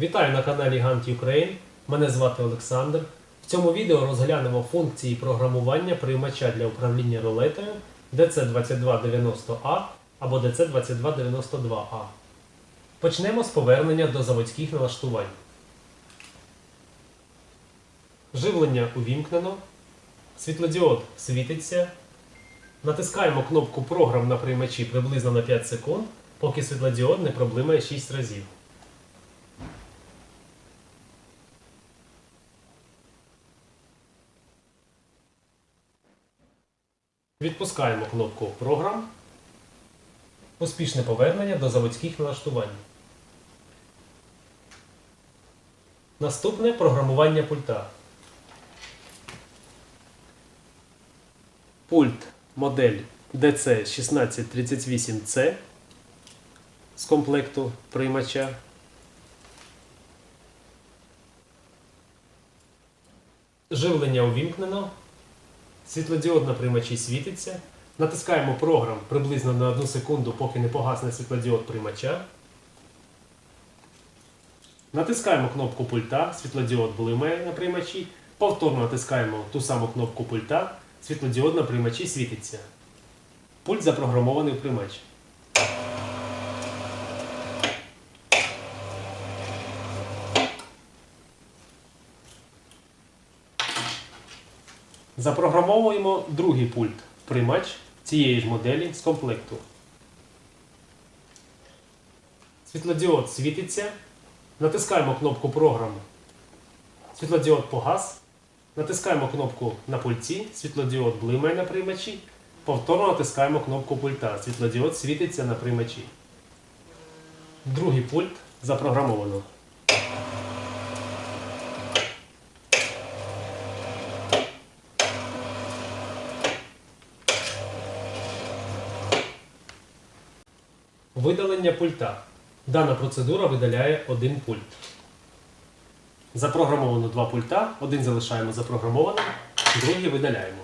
Вітаю на каналі Gant Ukraine. Мене звати Олександр. В цьому відео розглянемо функції програмування приймача для управління рулетою DC2290A або DC2292A. Почнемо з повернення до заводських налаштувань. Живлення увімкнено. Світлодіод світиться. Натискаємо кнопку Програм на приймачі приблизно на 5 секунд, поки світлодіод не проблимає 6 разів. Відпускаємо кнопку Програм. Успішне повернення до заводських налаштувань. Наступне програмування пульта. Пульт модель DC1638C з комплекту приймача. Живлення увімкнено. Світлодіод на приймачі світиться. Натискаємо програм приблизно на 1 секунду, поки не погасне світлодіод приймача. Натискаємо кнопку пульта, світлодіод блимає на приймачі. Повторно натискаємо ту саму кнопку пульта, світлодіод на приймачі світиться. Пульт запрограмований в приймач. Запрограмовуємо другий пульт приймач цієї ж моделі з комплекту. Світлодіод світиться. Натискаємо кнопку програм. Світлодіод погас. Натискаємо кнопку на пульті, світлодіод блимає на приймачі. Повторно натискаємо кнопку пульта. Світлодіод світиться на приймачі. Другий пульт запрограмовано. Видалення пульта. Дана процедура видаляє один пульт. Запрограмовано два пульта. Один залишаємо запрограмованим, другий видаляємо.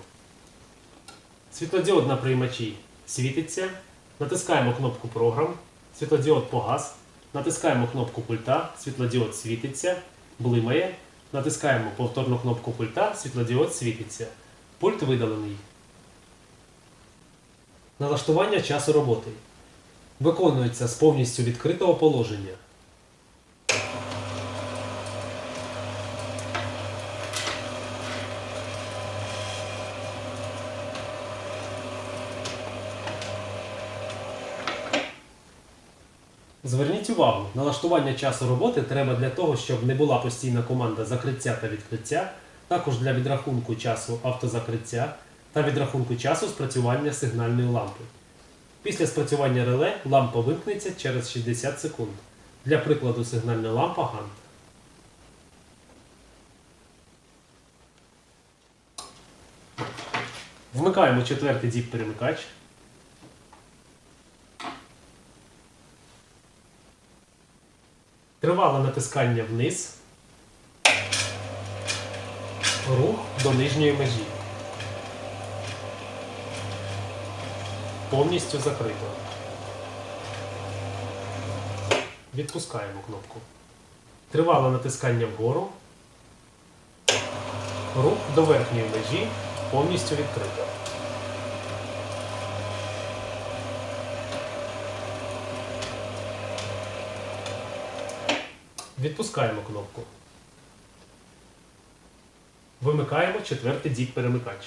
Світлодіод на приймачі світиться. Натискаємо кнопку програм. Світлодіод погас. Натискаємо кнопку пульта. Світлодіод світиться. Блимає. Натискаємо повторну кнопку пульта. Світлодіод світиться. Пульт видалений. Налаштування часу роботи. Виконується з повністю відкритого положення. Зверніть увагу, налаштування часу роботи треба для того, щоб не була постійна команда закриття та відкриття, також для відрахунку часу автозакриття та відрахунку часу спрацювання сигнальної лампи. Після спрацювання реле лампа вимкнеться через 60 секунд. Для прикладу сигнальна лампа Gantt. Вмикаємо четвертий діп перемикач. Тривале натискання вниз. Рух до нижньої межі. Повністю закрито. Відпускаємо кнопку. Тривале натискання вгору. Рух до верхньої межі повністю відкрито. Відпускаємо кнопку. Вимикаємо четвертий дік перемикач.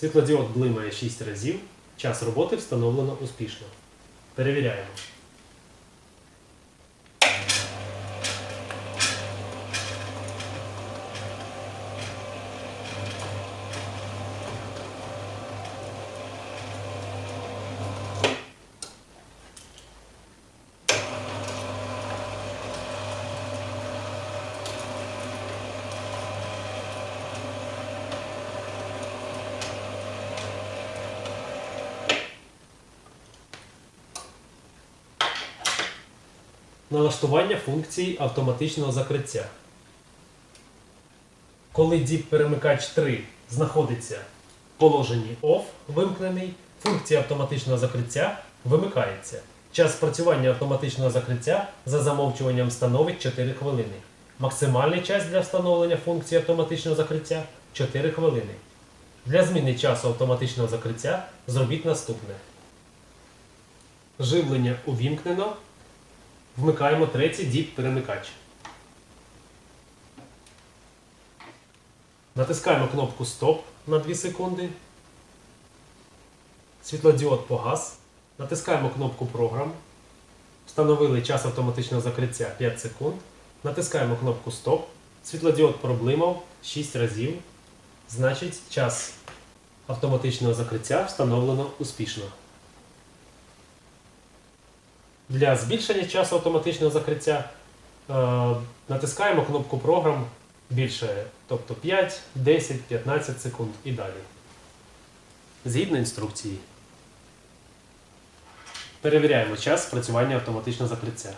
Світлодіод блимає 6 разів. Час роботи встановлено успішно. Перевіряємо. Налаштування функції автоматичного закриття. Коли діп перемикач 3 знаходиться в положенні OFF вимкнений, функція автоматичного закриття вимикається. Час спрацювання автоматичного закриття за замовчуванням становить 4 хвилини. Максимальний час для встановлення функції автоматичного закриття 4 хвилини. Для зміни часу автоматичного закриття зробіть наступне. Живлення увімкнено. Вмикаємо третій діп перемикач. Натискаємо кнопку Стоп на 2 секунди. Світлодіод погас. Натискаємо кнопку Програм. Встановили час автоматичного закриття 5 секунд. Натискаємо кнопку Стоп. Світлодіод проблимав 6 разів. Значить, час автоматичного закриття встановлено успішно. Для збільшення часу автоматичного закриття е, натискаємо кнопку програм більше, тобто 5, 10, 15 секунд і далі. Згідно інструкції. Перевіряємо час спрацювання автоматичного закриття.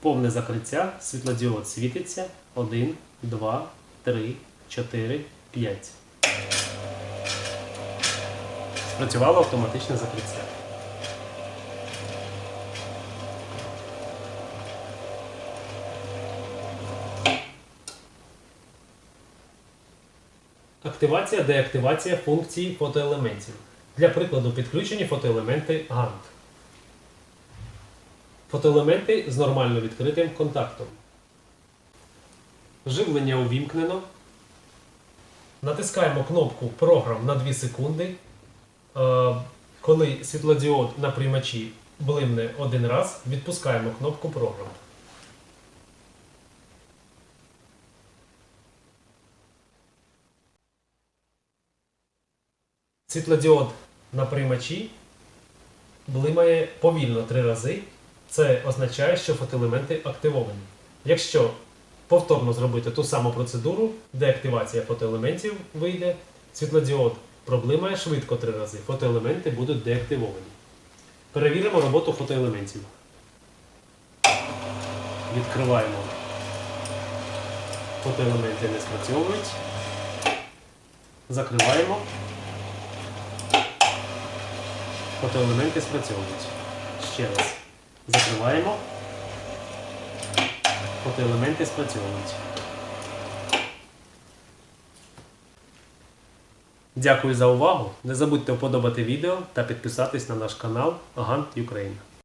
Повне закриття, світлодіод світиться. 1, 2, 3, 4, 5. Спрацювало автоматичне закриття. Активація, деактивація функції фотоелементів. Для прикладу підключені фотоелементи Gantt. Фотоелементи з нормально відкритим контактом. Живлення увімкнено. Натискаємо кнопку Програм на 2 секунди. Е, Коли світлодіод на приймачі блимне один раз, відпускаємо кнопку Програм. Світлодіод на приймачі блимає повільно три рази. Це означає, що фотоелементи активовані. Якщо повторно зробити ту саму процедуру, деактивація фотоелементів вийде, світлодіод проблимає швидко три рази, фотоелементи будуть деактивовані. Перевіримо роботу фотоелементів. Відкриваємо. Фотоелементи не спрацьовують. Закриваємо. Фотоелементи спрацьовують. Ще раз. Закриваємо. Фотоелементи спрацьовують. Дякую за увагу. Не забудьте вподобати відео та підписатись на наш канал Agant Ukraine.